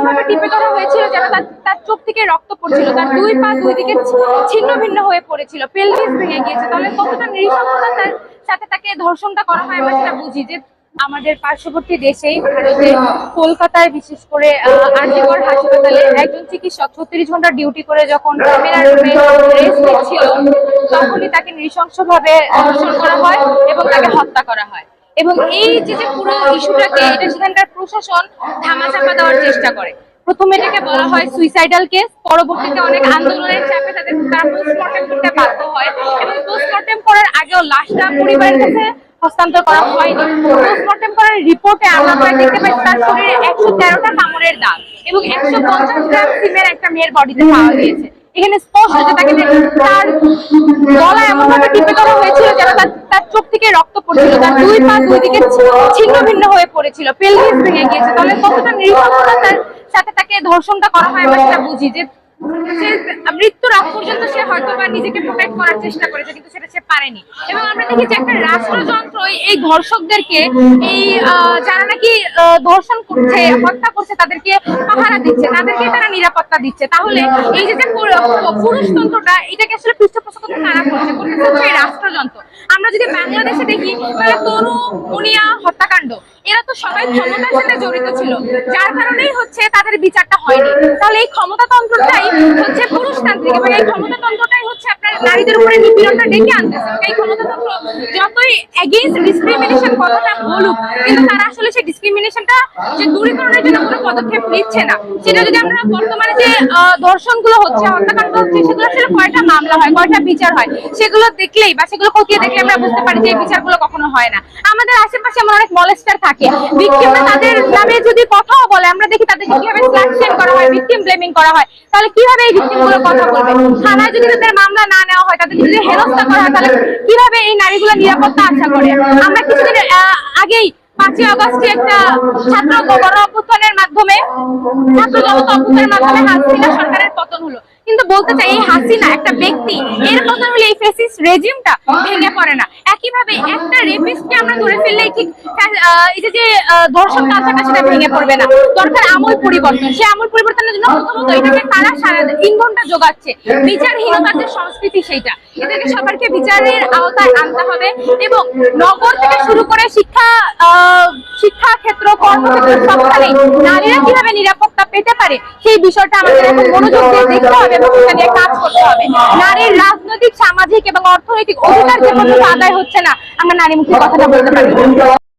এমন টিপে ধরা হয়েছিল যেন তার তার চোখ থেকে রক্ত পড়ছিল। তার দুই পা দুই দিকে ছিন্ন ভিন্ন হয়ে পড়েছিল। পেলভিস ভেঙে গিয়েছে। তাহলে কতটা নৃশংসতার সাথে তাকে ধর্ষণটা করা হয় আমরা সেটা বুঝি যে আমাদের পার্শ্ববর্তী দেশেই ভারতে, কলকাতায় বিশেষ করে আরজিগড় হাসপাতালে একজন চিকিৎসক ছত্রিশ ঘণ্টা ডিউটি করে যখন রেস্ট নিচ্ছিল, তখনই তাকে নৃশংসভাবে ধর্ষণ করা হয় এবং তাকে হত্যা করা হয়। এবং এই যে যে পুরো ইস্যুটাকে, এটা সেখানকার প্রশাসন ধামাচাপা দেওয়ার চেষ্টা করে। প্রথমে এটাকে বলা হয় সুইসাইডাল কেস পরবর্তীতে অনেক আন্দোলনের চাপে তাদের তারা পোস্টমর্টেম করতে বাধ্য হয় এবং পোস্টমর্টেম করার আগেও লাশটা পরিবারের কাছে হস্তান্তর করা হয়নি। পোস্টমর্টেম করার রিপোর্টে আমরা দেখতে পাই তার শরীরে একশো তেরোটা কামড়ের দাগ এবং একশো পঞ্চাশ গ্রাম সিমের একটা মেয়ের বডিতে পাওয়া গিয়েছে। এখানে স্পষ্ট যে তাকে তার গলা এমন ভাবে টিপে ধরা হয়েছিল যেন তার তার চোখ থেকে রক্ত পড়ছিল। তার দুই পা দুই দিকে ছিন্ন ভিন্ন হয়ে পড়েছিল। পেলভিস ভেঙে গিয়েছে। তাহলে কতটা নৃশংসতার সাথে তাকে ধর্ষণটা করা হয় আমরা সেটা বুঝি যে এই ধর্ষকদেরকে, এই যারা নাকি ধর্ষণ করছে, হত্যা করছে, তাদেরকে দিচ্ছে, তাদেরকে তারা নিরাপত্তা দিচ্ছে। তাহলে এই যে যে পুরু- পুরুষতন্ত্রটা, এটাকে আসলে পৃষ্ঠপোষকতা কারা রাষ্ট্রযন্ত্র আমরা যদি বাংলাদেশে দেখি তারা তরু, মুনিয়া, হত্যাকাণ্ড, এরা তো সবাই ক্ষমতার সাথে জড়িত ছিল, যার কারণেই হচ্ছে তাদের বিচারটা হয়নি। তাহলে এই ক্ষমতাতন্ত্রটাই হচ্ছে পুরুষতান্ত্রিক এবং এই আপনার নারীদের উপরে নিপীড়নটা ডেকে আনতেছে ক্ষমতাতন্ত্র যতই এগেইনস্ট ডিসক্রিমিনেশন কথাটা বলুক, কিন্তু তারা আসলে সেই ডিসক্রিমিনেশনটা যে দূরীকরণের জন্য কোনো পদক্ষেপ নিচ্ছে না। সেটা যদি আমরা বর্তমানে যে ধর্ষণগুলো হচ্ছে, হত্যাকাণ্ড হচ্ছে, সেগুলো আসলে কয়টা মামলা হয়, কয়টা বিচার হয়, সেগুলো দেখলেই বা সেগুলো খতিয়ে দেখলে আমরা বুঝতে পারি যে এই বিচারগুলো কখনো হয় না। আমাদের আশেপাশে এমন অনেক মলেস্টার থাকে। ভিকটিমরা তাদের নামে যদি কথাও বলে, আমরা দেখি তাদেরকে কীভাবে স্ল্যাকশন করা হয় ব্লেমিং করা হয়, তাহলে কীভাবে এই ভিকটিমগুলো কথা বলবে? থানায় যদি তাদের মামলা না নেওয়া হয়, তাদের যদি হেনস্থা করা হয়, তাহলে কীভাবে এই নারীগুলো নিরাপত্তা আশা করে? আমরা কিছুদিন আগেই একটা মাধ্যমে মাধ্যমে হাসিনা সরকারের কিন্তু বলতে চাই, এই হাসিনা একটা ব্যক্তি, এর পতন হলে এই ফেসিস রেজিমটা ভেঙে পড়ে না। একইভাবে একটা রেপিস্টকে আমরা ধরে ফেললেই ঠিক এই যে যে ধর্ষণ কালচারটা সেটা ভেঙে পড়বে না। দরকার আমূল পরিবর্তন। আমূল পরিবর্তনের জন্য প্রথমত এটাকে তারা সারা ইন্ধনটা যোগাচ্ছে। বিচারহীনতার যে সংস্কৃতি সেইটা। এদেরকে সবাইকে বিচারের আওতায় আনতে হবে এবং নগর থেকে শুরু করে শিক্ষা আহ, শিক্ষা ক্ষেত্র কর্মক্ষেত্র সবখানে নারীরা কীভাবে নিরাপত্তা পেতে পারে, সেই বিষয়টা আমাদের এখন মনোযোগ দিয়ে দেখতে হবে এবং সেটা নিয়ে কাজ করতে হবে। নারীর রাজনৈতিক, সামাজিক এবং অর্থনৈতিক অধিকার যে পর্যন্ত আদায় হচ্ছে না, আমরা নারী মুখের কথাটা বলতে পারি